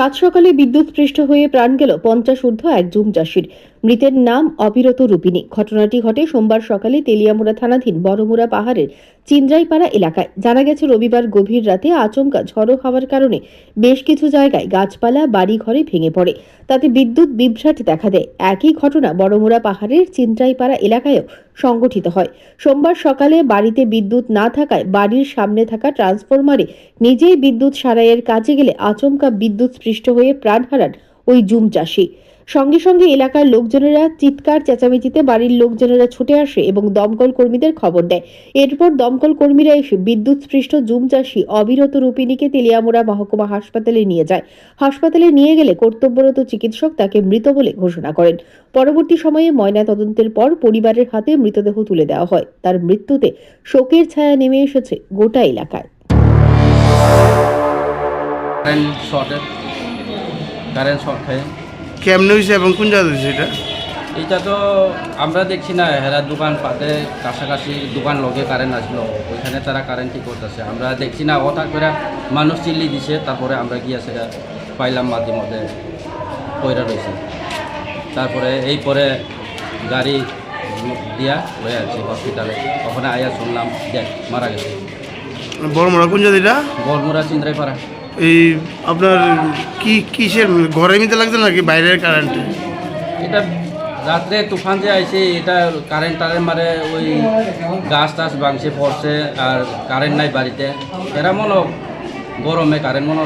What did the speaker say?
সাত সকালে বিদ্যুৎ বিদ্যুৎস্পৃষ্ট হয়ে প্রাণ গেল পঞ্চাশ ঊর্ধ্ব এক জুম চাষির। মৃতের নাম অবিরত রূপিণী। ঘটনাটি ঘটে সোমবার সকালে তেলিয়ামুড়া থানাধীন বড়মুড়া পাহাড়ের চিন্দ্রাইপাড়া এলাকায়। জানা গেছে, রবিবার গভীর রাতে আচমকা ঝড়ো হওয়ার কারণে বেশ কিছু জায়গায় গাছপালা বাড়ি ঘরে ভেঙে পড়ে। তাতে বিদ্যুৎ বিভ্রাট দেখা দেয়। একই ঘটনা বড়মুড়া পাহাড়ের চিন্দ্রাইপাড়া এলাকায়ও সংগঠিত হয়। সোমবার সকালে বাড়িতে বিদ্যুৎ না থাকায় বাড়ির সামনে থাকা ট্রান্সফরমারে নিজেই বিদ্যুৎ সারাইয়ের কাজে গেলে আচমকা বিদ্যুৎ স্পৃষ্ট হয়ে প্রাণ হারান ওই জুম চাষি। সঙ্গে সঙ্গে এলাকার লোকজনেরা চিৎকার চেঁচামেচিতে বাড়ির লোকজনেরা ছুটে আসে এবং দমকল কর্মীদের খবর দেয়। এরপর দমকল কর্মীরা এসে বিদ্যুৎ স্পৃষ্ট জুম চাষি অবিরত রূপিণীকে তেলিয়ামুড়া মহকুমা হাসপাতালে নিয়ে যায়। হাসপাতালে নিয়ে গেলে কর্তব্যরত চিকিৎসক তাকে মৃত বলে ঘোষণা করেন। পরবর্তী সময়ে ময়না তদন্তের পর পরিবারের হাতে মৃতদেহ তুলে দেওয়া হয়। তার মৃত্যুতে শোকের ছায়া নেমে এসেছে গোটা এলাকায়। কারেন্ট শর্টে খায়। কেমনে হয়েছে এবং কোন জায়গা হয়েছে এটা? এটা তো আমরা দেখছি না হেরা দোকান পাতে কাছাকাছি দোকান লগে কারেন্ট আসলো ওইখানে তারা কারেন্ট ঠিক করতেছে। আমরা দেখছি না হঠাৎ করে মানুষ চিল্লি দিছে তারপরে আমরা গিয়ে সেটা পাইলাম মাঝে মধ্যে পয়রা রয়েছে তারপরে এই পরে গাড়ি দিয়া লয়ে আসছি হসপিটালে ওখানে আয়া শুনলাম দেখ মারা গেছে। বড় মোড়া কোন জায়গা এটা? গড়মুড়া চিন্দ্রাই পাড়া এই আপনার কি কিসের ঘরের মধ্যে লাগছে নাকি বাইরের কারেন্টে এটা রাত্রে তুফান যে আইছে, এটা কারেন্ট টারেন্ট মারে ওই গাছ টাছ ভাঙছে, পড়ছে, আর কারেন্ট নাই বাড়িতে। এরা মনে গরমে কারেন্ট মনে